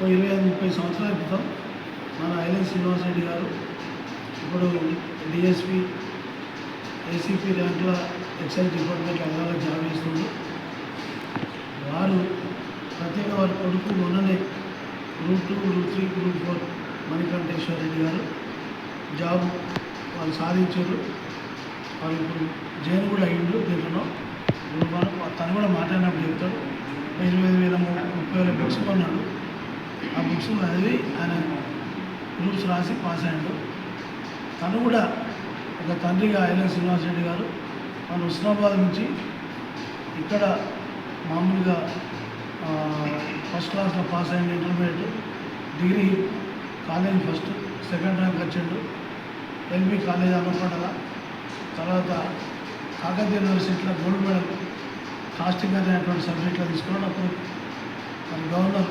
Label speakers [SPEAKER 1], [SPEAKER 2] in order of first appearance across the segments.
[SPEAKER 1] ఓ ఇరవై ఐదు ముప్పై సంవత్సరాల క్రితం మన ఐలెన్ శ్రీనివాస్ రెడ్డి గారు ఇప్పుడు డిఎస్పి ఏసీపీ ర్యాంకుల ఎక్సైజ్ డిపార్ట్మెంట్ అదనాలకు జాబ్ చేస్తుంది వారు ప్రత్యేక వారి కొడుకు మొన్ననే group two group three group four Manikanteshwara Reddy గారు జాబ్ వాళ్ళు సాధించారు. వాళ్ళు ఇప్పుడు జైలు కూడా అయ్యిండు దీంట్లో తను కూడా మాట్లాడినప్పుడు చెప్తాడు. ఇరవై ఐదు వేల ముప్పై వేల బుక్స్ కొన్నాడు. ఆ బుక్స్ చదివి ఆయన గ్రూప్స్ రాసి పాస్ అయ్యాడు. తను కూడా ఒక తండ్రిగా ఐలెన్ శ్రీనివాస్ రెడ్డి గారు మన హుస్నాబాద్ నుంచి ఇక్కడ మామూలుగా ఫస్ట్ క్లాస్లో పాస్ అయింది intermediate degree college first second rank వచ్చిండు. ఎల్బీ కాలేజ్ అన్నపడల తర్వాత కాకతీయ యూనివర్సిటీలో గోల్డ్ మెడల్ కాస్టింగ్ అనేటువంటి సబ్జెక్ట్లో తీసుకున్నాడు. అప్పుడు మన గవర్నర్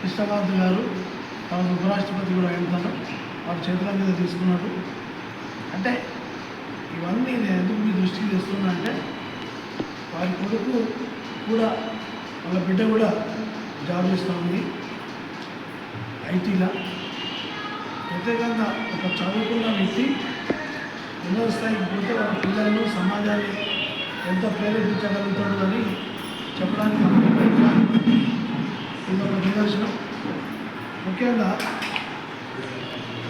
[SPEAKER 1] కృష్ణకాంత్ గారు తర్వాత ఉపరాష్ట్రపతి కూడా అయింటాను వారి చేతుల మీద తీసుకున్నాడు. అంటే ఇవన్నీ నేను ఎందుకు మీ దృష్టికి తెస్తున్నా అంటే వారి కొడుకు కూడా వాళ్ళ బిడ్డ కూడా జాబ్ చేస్తుంది ఐటీలో. ప్రత్యేకంగా ఒక చదువుకున్న వ్యక్తి ఉన్నత స్థాయికి పోతే వాళ్ళ పిల్లలను సమాజాన్ని ఎంత ప్రేరేపించగలుగుతాడు అని చెప్పడానికి ఇది ఒక నిదర్శనం ముఖ్యంగా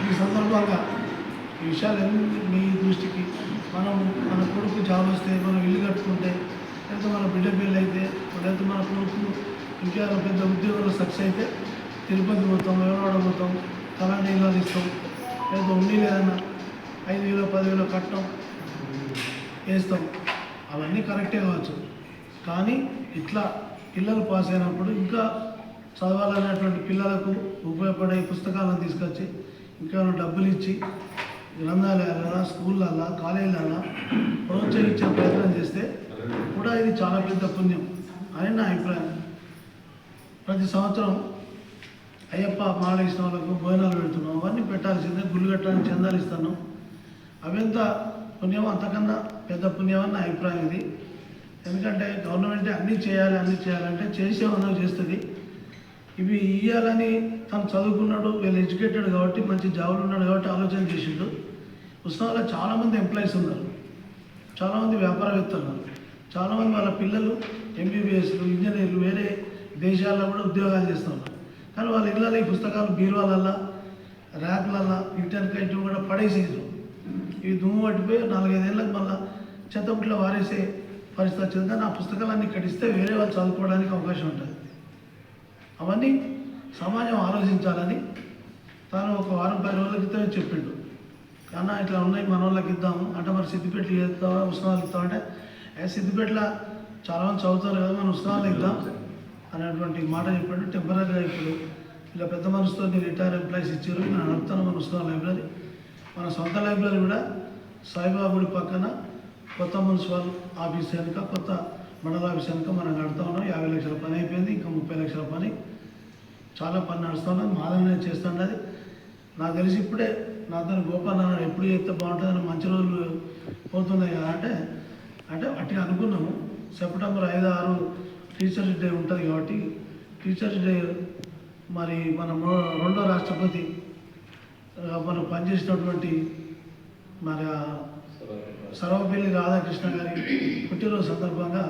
[SPEAKER 1] ఈ సందర్భంగా ఈ విషయాలన్నీ మీ దృష్టికి మనం మన కొడుకు జాబ్ వస్తే మనం ఇల్లు కట్టుకుంటే ఎంత మన బిడ్డ పెళ్ళి అయితే లేదా మన కొడుకు ఇంకా పెద్ద ఉద్యోగంలో సక్సెస్ అయితే తిరుపతి పోతాం వేమనాడ పోతాం తలాంటి ఇల్లాలు ఇస్తాం లేదా ఉండి లేదన్నా ఐదు వేలు పదివేలు కట్టడం వేస్తాం. అవన్నీ కరెక్టే కావచ్చు. కానీ ఇట్లా పిల్లలు పాస్ అయినప్పుడు ఇంకా చదవాలనేటువంటి పిల్లలకు ఉపయోగపడే పుస్తకాలను తీసుకొచ్చి ఇంకా డబ్బులు ఇచ్చి గ్రంథాలయాలన్నా స్కూళ్ళల్లో కాలేజీలన్నా ప్రోత్సహించే ప్రయత్నం చేస్తే కూడా ఇది చాలా పెద్ద పుణ్యం అని నా అభిప్రాయం. ప్రతి సంవత్సరం అయ్యప్ప మాల ఇచ్చిన వాళ్ళకు భోజనాలు పెడుతున్నాం. అవన్నీ పెట్టాల్సిందే గుళ్ళు కట్టడానికి చందాలు ఇస్తాను అవంత పుణ్యం అంతకన్నా పెద్ద పుణ్యం అని నా అభిప్రాయం ఇది. ఎందుకంటే గవర్నమెంట్ అన్నీ చేయాలి అన్నీ చేయాలంటే చేసే చేస్తుంది. ఇవి ఇవ్వాలని తను చదువుకున్నాడు వీళ్ళు ఎడ్యుకేటెడ్ కాబట్టి మంచి జాబులు ఉన్నాడు కాబట్టి ఆలోచన చేసిండు. ఉస్మాన్లో చాలామంది ఎంప్లాయీస్ ఉన్నారు. చాలామంది వ్యాపారవేత్తలు ఉన్నారు. చాలామంది వాళ్ళ పిల్లలు ఎంబీబీఎస్లు ఇంజనీర్లు వేరే దేశాల్లో కూడా ఉద్యోగాలు చేస్తున్నారు కానీ వాళ్ళ ఇళ్ళలో ఈ పుస్తకాలు బీరువాలల్లా ర్యాక్లల్లో ఇంటర్ ఇటు కూడా పడేసేసారు ఇవి దుమ్ము పట్టిపోయి నాలుగైదేళ్ళకి మళ్ళీ చెత్తపుట్లో వారేసే పరిస్థితి వచ్చింది. కానీ ఆ పుస్తకాలన్నీ ఇక్కడ ఇస్తే వేరే వాళ్ళు చదువుకోవడానికి అవకాశం ఉంటుంది. అవన్నీ సమాజం ఆలోచించాలని తాను ఒక వారం పది రోజుల క్రితమే చెప్పిండు. కన్నా ఇట్లా ఉన్నాయి మన వాళ్ళకి ఇద్దాము. అంటే మరి సిద్దిపేటలు చేస్తావా ఉస్మానాలు ఇస్తామంటే ఏ సిద్దిపేటలో చాలామంది చదువుతారు కదా మనం ఉస్మానాలు ఇద్దాం అనేటువంటి మాట చెప్పాడు. టెంపరీగా ఇప్పుడు ఇలా పెద్ద మనసుతో రిటైర్ ఎంప్లాయీస్ ఇచ్చారు. నేను నడుపుతాను మన ఉత్సవ లైబ్రరీ. మన సొంత లైబ్రరీ కూడా సాయిబాబుడి పక్కన కొత్త మున్సిపల్ ఆఫీస్ వెనుక కొత్త మండల ఆఫీస్ వెనుక మనం కడతా ఉన్నాం. యాభై లక్షల పని అయిపోయింది ఇంకా ముప్పై లక్షల పని. చాలా పని నడుస్తున్నది మాదనే చేస్తున్నది నాకు తెలిసి ఇప్పుడే నాతో గోపాల్ నాన్న ఎప్పుడు చేస్తే బాగుంటుందని మంచి రోజులు పోతున్నాయి కదా అంటే అంటే అట్లా అనుకున్నాము. సెప్టెంబర్ ఐదు ఆరు టీచర్స్ డే ఉంటుంది కాబట్టి టీచర్స్ డే మరి మన రెండో రాష్ట్రపతి మనం పనిచేసినటువంటి మరి సర్వపల్లి రాధాకృష్ణ గారి పుట్టినరోజు సందర్భంగా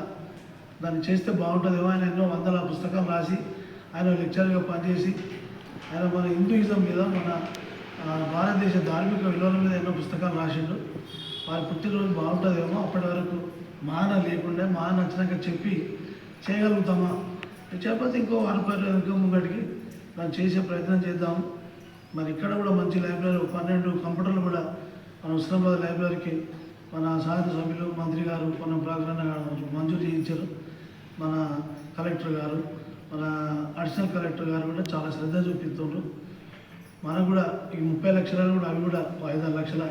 [SPEAKER 1] దాన్ని చేస్తే బాగుంటుందేమో ఆయన ఎన్నో వందల పుస్తకం రాసి ఆయన లెక్చర్గా పనిచేసి ఆయన మన హిందూయిజం మీద మన భారతదేశ ధార్మిక విలువల మీద ఎన్నో పుస్తకాలు రాసిండు. వారి పుట్టినరోజు బాగుంటుందేమో అప్పటి వరకు మాన లేకుండా మాన నచ్చినాక చెప్పి చేయగలుగుతామా? చేయకపోతే ఇంకో వారం ఇంకో ముంగటికి దాన్ని చేసే ప్రయత్నం చేద్దాం. మరి ఇక్కడ కూడా మంచి లైబ్రరీ ఒక పన్నెండు కంప్యూటర్ ముస్లింబాద్ లైబ్రరీకి మన సాహిత్య సభ్యులు మంత్రి గారు పొన్నం ప్రాగ్రహణ గారు మంజూరు చేయించారు. మన కలెక్టర్ గారు మన అడిషనల్ కలెక్టర్ గారు కూడా చాలా శ్రద్ధ చూపిస్తుండ్రు. మనకు కూడా ఈ ముప్పై లక్షలు కూడా అవి కూడా ఐదారు లక్షల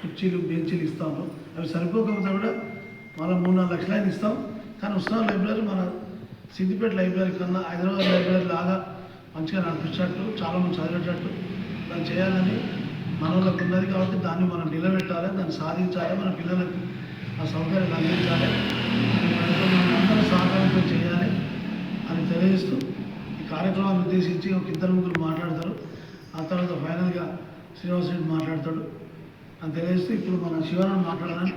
[SPEAKER 1] కుర్చీలు బెంచీలు ఇస్తాము అవి సరిపోకపోతే కూడా మళ్ళీ మూడు నాలుగు లక్షలు అయినా ఇస్తాం. కానీ ఉస్మాన్ లైబ్రరీ మన సిద్దిపేట లైబ్రరీ కన్నా హైదరాబాద్ లైబ్రరీ లాగా మంచిగా నడిపించినట్టు చాలామంది చదివేటట్టు దాన్ని చేయాలని మనలో ఉన్నది కాబట్టి దాన్ని మనం నిలబెట్టాలి దాన్ని సాధించాలి మన పిల్లలకు ఆ సౌకర్యాలు అందించాలి. మనం అందరూ సహకారంతో చేయాలి అని తెలియజేస్తూ ఈ కార్యక్రమాన్ని ఉద్దేశించి ఒక ఇద్దరు ముగ్గురు మాట్లాడతారు. ఆ తర్వాత ఫైనల్గా శ్రీనివాస రెడ్డి మాట్లాడతాడు. అని తెలియజేస్తూ ఇప్పుడు మనం శివరాన్ని మాట్లాడాలని